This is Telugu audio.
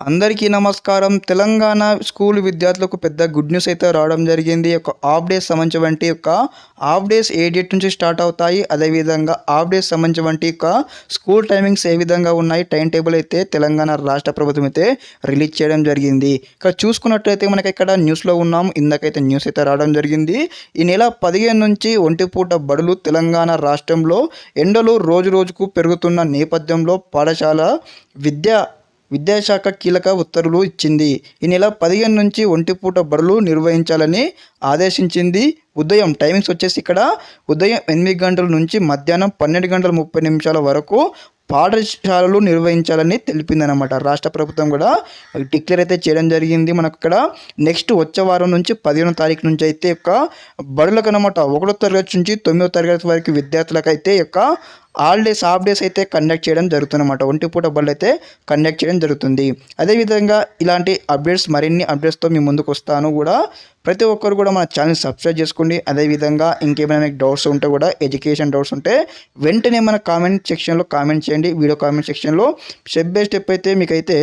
అందరికీ నమస్కారం. తెలంగాణ స్కూల్ విద్యార్థులకు పెద్ద గుడ్ న్యూస్ అయితే రావడం జరిగింది. ఒక హాఫ్ డేస్ సంబంధించి వంటి యొక్క హాఫ్ డేస్ ఏ డేట్ నుంచి స్టార్ట్ అవుతాయి. అదేవిధంగా హాఫ్ డేస్ సంబంధించి వంటి యొక్క స్కూల్ టైమింగ్స్ ఏ విధంగా ఉన్నాయి. టైం టేబుల్ అయితే తెలంగాణ రాష్ట్ర ప్రభుత్వం అయితే రిలీజ్ చేయడం జరిగింది. ఇక్కడ చూసుకున్నట్లయితే మనకి ఇక్కడ న్యూస్లో ఉన్నాం. ఇందాకైతే న్యూస్ అయితే రావడం జరిగింది. ఈ నెల పదిహేను నుంచి ఒంటిపూట బడులు తెలంగాణ రాష్ట్రంలో ఎండలు రోజు రోజుకు పెరుగుతున్న నేపథ్యంలో పాఠశాల విద్యా విద్యాశాఖ కీలక ఉత్తర్వులు ఇచ్చింది. ఈ నెల పదిహేను నుంచి ఒంటిపూట బడులు నిర్వహించాలని ఆదేశించింది. ఉదయం టైమింగ్స్ వచ్చేసి ఇక్కడ ఉదయం ఎనిమిది గంటల నుంచి మధ్యాహ్నం పన్నెండు గంటల ముప్పై నిమిషాల వరకు పాఠశాలలు నిర్వహించాలని తెలిపిందనమాట రాష్ట్ర ప్రభుత్వం కూడా డిక్లేర్ అయితే చేయడం జరిగింది మనకు ఇక్కడ. నెక్స్ట్ వచ్చే వారం నుంచి పదిహేనో తారీఖు నుంచి అయితే యొక్క బడులకు అనమాట ఒకటో తరగతి నుంచి తొమ్మిదో తరగతి వరకు విద్యార్థులకు అయితే యొక్క హాలిడేస్ హాఫ్ డేస్ అయితే కండక్ట్ చేయడం జరుగుతుందన్నమాట. ఒంటి పూట బళ్ళు అయితే కండక్ట్ చేయడం జరుగుతుంది. అదేవిధంగా ఇలాంటి అప్డేట్స్ మరిన్ని అప్డేట్స్తో మీ ముందుకు వస్తాను కూడా. ప్రతి ఒక్కరు కూడా మన ఛానల్ సబ్స్క్రైబ్ చేసుకోండి. అదేవిధంగా ఇంకేమైనా మీకు డౌట్స్ ఉంటే కూడా ఎడ్యుకేషన్ డౌట్స్ ఉంటే వెంటనే మన కామెంట్ సెక్షన్లో కామెంట్ చేయండి. వీడియో కామెంట్ సెక్షన్లో స్టెప్ బై స్టెప్ అయితే మీకైతే